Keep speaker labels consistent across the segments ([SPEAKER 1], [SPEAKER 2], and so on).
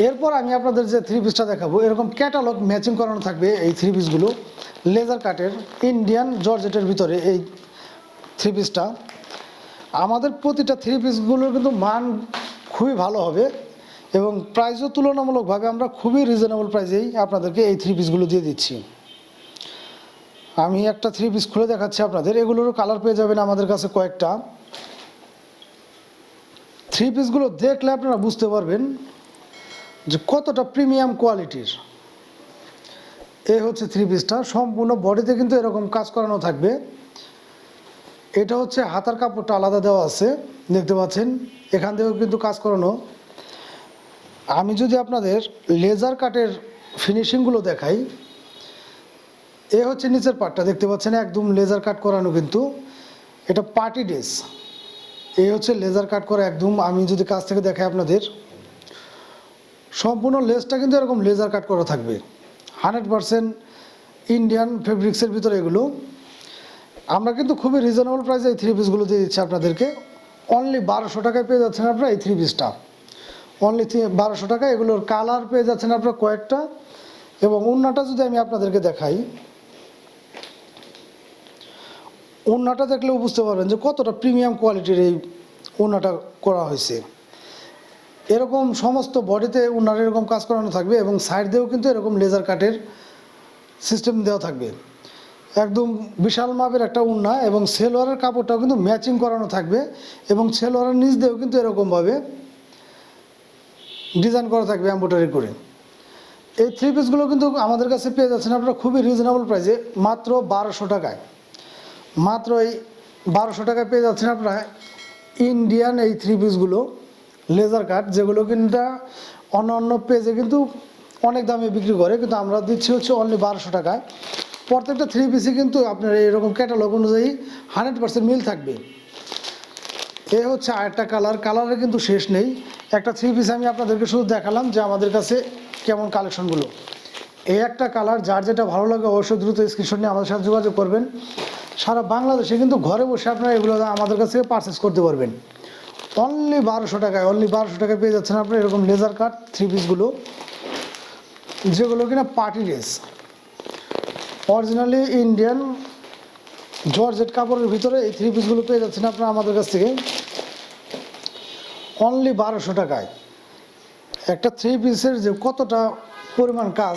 [SPEAKER 1] এরপর আমি আপনাদের যে থ্রি পিসটা দেখাবো, এরকম ক্যাটালগ ম্যাচিং করানো থাকবে এই থ্রি পিসগুলো লেজার কাটের ইন্ডিয়ান জর্জেটের ভিতরে এই থ্রি পিসটা আমাদের প্রতিটা থ্রি পিসগুলোর কিন্তু মান খুবই ভালো হবে এবং প্রাইসও তুলনামূলকভাবে আমরা খুবই রিজনেবল প্রাইসেই আপনাদেরকে এই থ্রি পিসগুলো দিয়ে দিচ্ছি। আমি একটা থ্রি পিস খুলে দেখাচ্ছি আপনাদের, এগুলোরও কালার পেয়ে যাবেন আমাদের কাছে কয়েকটা। থ্রি পিসগুলো দেখলে আপনারা বুঝতে পারবেন যে কতটা প্রিমিয়াম কোয়ালিটির এই হচ্ছে থ্রি পিসটা সম্পূর্ণ বডিতে কিন্তু এরকম কাজ করানো থাকবে। এটা হচ্ছে হাতার কাপড়টা আলাদা দেওয়া আছে, দেখতে পাচ্ছেন? এখান থেকেও কিন্তু কাজ করানো। আমি যদি আপনাদের লেজার কাটের ফিনিশিংগুলো দেখাই, এ হচ্ছে নিচের পার্টটা দেখতে পাচ্ছেন? একদম লেজার কাট করানো কিন্তু। এটা পার্টি ড্রেস এই হচ্ছে লেজার কাট করা একদম। আমি যদি কাছ থেকে দেখাই আপনাদের সম্পূর্ণ লেসটা কিন্তু এরকম লেজার কাট করা থাকবে। হান্ড্রেড পারসেন্ট ইন্ডিয়ান ফেব্রিক্সের ভিতরে এগুলো। আমরা কিন্তু খুবই রিজনেবল প্রাইসে এই থ্রি পিসগুলো দিয়ে দিচ্ছি আপনাদেরকে। অনলি বারোশো টাকায় পেয়ে যাচ্ছেন আপনারা এই থ্রি পিসটা অনলি বারোশো টাকা এগুলোর কালার পেয়ে যাচ্ছেন আপনারা কয়েকটা। এবং উন্নাটা যদি আমি আপনাদেরকে দেখাই, ওড়নাটা দেখলেও বুঝতে পারবেন যে কতটা প্রিমিয়াম কোয়ালিটির এই ওড়নাটা করা হয়েছে। এরকম সমস্ত বডিতে ওড়নার এরকম কাজ করানো থাকবে এবং সাইড দিয়েও কিন্তু এরকম লেজার কাটের সিস্টেম দেওয়া থাকবে। একদম বিশাল মাপের একটা উন্না এবং সেলোয়ারের কাপড়টাও কিন্তু ম্যাচিং করানো থাকবে এবং সেলোয়ারের নিচ দিয়েও কিন্তু এরকমভাবে ডিজাইন করা থাকবে এম্ব্রয়ডারি করে। এই থ্রি পিসগুলো কিন্তু আমাদের কাছে পেয়ে যাচ্ছেন আপনারা খুবই রিজনেবল প্রাইসে মাত্র বারোশো টাকায়। মাত্র এই বারোশো টাকায় পেয়ে যাচ্ছেন আপনারা ইন্ডিয়ান এই থ্রি পিসগুলো। লেজার কাট, যেগুলো কিন্তু অন্য অন্য পেজে কিন্তু অনেক দামে বিক্রি করে, কিন্তু আমরা দিচ্ছি হচ্ছে অনলি বারোশো টাকায়। প্রত্যেকটা থ্রি পিসই কিন্তু আপনার এরকম ক্যাটালগ অনুযায়ী হান্ড্রেড পার্সেন্ট মিল থাকবে। এ হচ্ছে আরেকটা কালার কালারের কিন্তু শেষ নেই। একটা থ্রি পিস আমি আপনাদেরকে শুধু দেখালাম যে আমাদের কাছে কেমন কালেকশনগুলো এই একটা কালার যার যেটা ভালো লাগে অবশ্যই দ্রুত স্ক্রিনশট নিয়ে আমাদের সাথে যোগাযোগ করবেন। সারা বাংলাদেশে কিন্তু ঘরে বসে আপনারা এগুলো আমাদের কাছ থেকে পারচেস করতে পারবেন। অনলি বারোশো টাকায় অনলি বারোশো টাকায় পেয়ে যাচ্ছেন আপনার এরকম লেজার কাট থ্রি পিসগুলো যেগুলো কিনা party dress originally Indian georgette কাপড়ের ভিতরে এই থ্রি পিসগুলো পেয়ে যাচ্ছেন আপনারা আমাদের কাছ থেকে। অনলি বারোশো টাকায়। একটা থ্রি পিসের যে কতটা পরিমাণ কাজ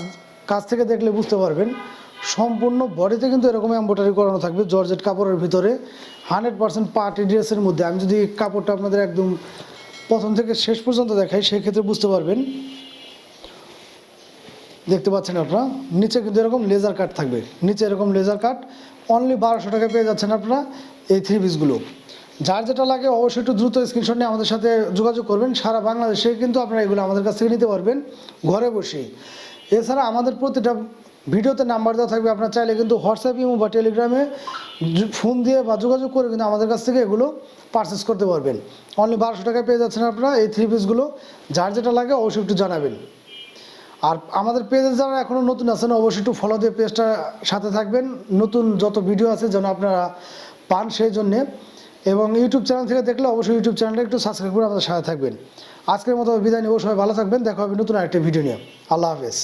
[SPEAKER 1] কাজ থেকে দেখলে বুঝতে পারবেন। সম্পূর্ণ বডিতে কিন্তু এরকম এম্ব্রয়ডারি করানো থাকবে, জর্জেট কাপড়ের ভিতরে। হান্ড্রেড পার্সেন্ট পার্টি ড্রেসের মধ্যে। আমি যদি কাপড়টা আপনাদের একদম প্রথম থেকে শেষ পর্যন্ত দেখাই, সেক্ষেত্রে বুঝতে পারবেন। দেখতে পাচ্ছেন আপনারা? নিচে কিন্তু এরকম লেজার কাট থাকবে। নিচে এরকম লেজার কাট অনলি বারোশো টাকা পেয়ে যাচ্ছেন আপনারা এই থ্রি পিসগুলো যার যেটা লাগে অবশ্যই একটু দ্রুত স্ক্রিনশট নিয়ে আমাদের সাথে যোগাযোগ করবেন। সারা বাংলাদেশে কিন্তু আপনারা এগুলো আমাদের কাছ থেকে নিতে পারবেন ঘরে বসেই এছাড়া আমাদের প্রতিটা ভিডিওতে নাম্বার দেওয়া থাকবে, আপনার চাইলে কিন্তু হোয়াটসঅ্যাপ, ইমো বা টেলিগ্রামে ফোন দিয়ে বা যোগাযোগ করে কিন্তু আমাদের কাছ থেকে এগুলো পারচেস করতে পারবেন। অনলি বারোশো টাকায় পেয়ে যাচ্ছেন আপনারা এই থ্রি পিসগুলো যার যেটা লাগে অবশ্যই একটু জানাবেন। আর আমাদের পেজে যারা এখনও নতুন আছেন, অবশ্যই একটু ফলো দিয়ে পেজটা সাথে থাকবেন। নতুন যত ভিডিও আছে যেন আপনারা পান সেই জন্যে। এবং ইউটিউব চ্যানেল থেকে দেখলে অবশ্যই ইউটিউব চ্যানেলটা একটু সাবস্ক্রাইব করে আমাদের সাথে থাকবেন। আজকের মতো বিদায় নিব, সবাই ভালো থাকবেন। দেখা হবে নতুন আরেকটা ভিডিও নিয়ে। আল্লাহ হাফেজ।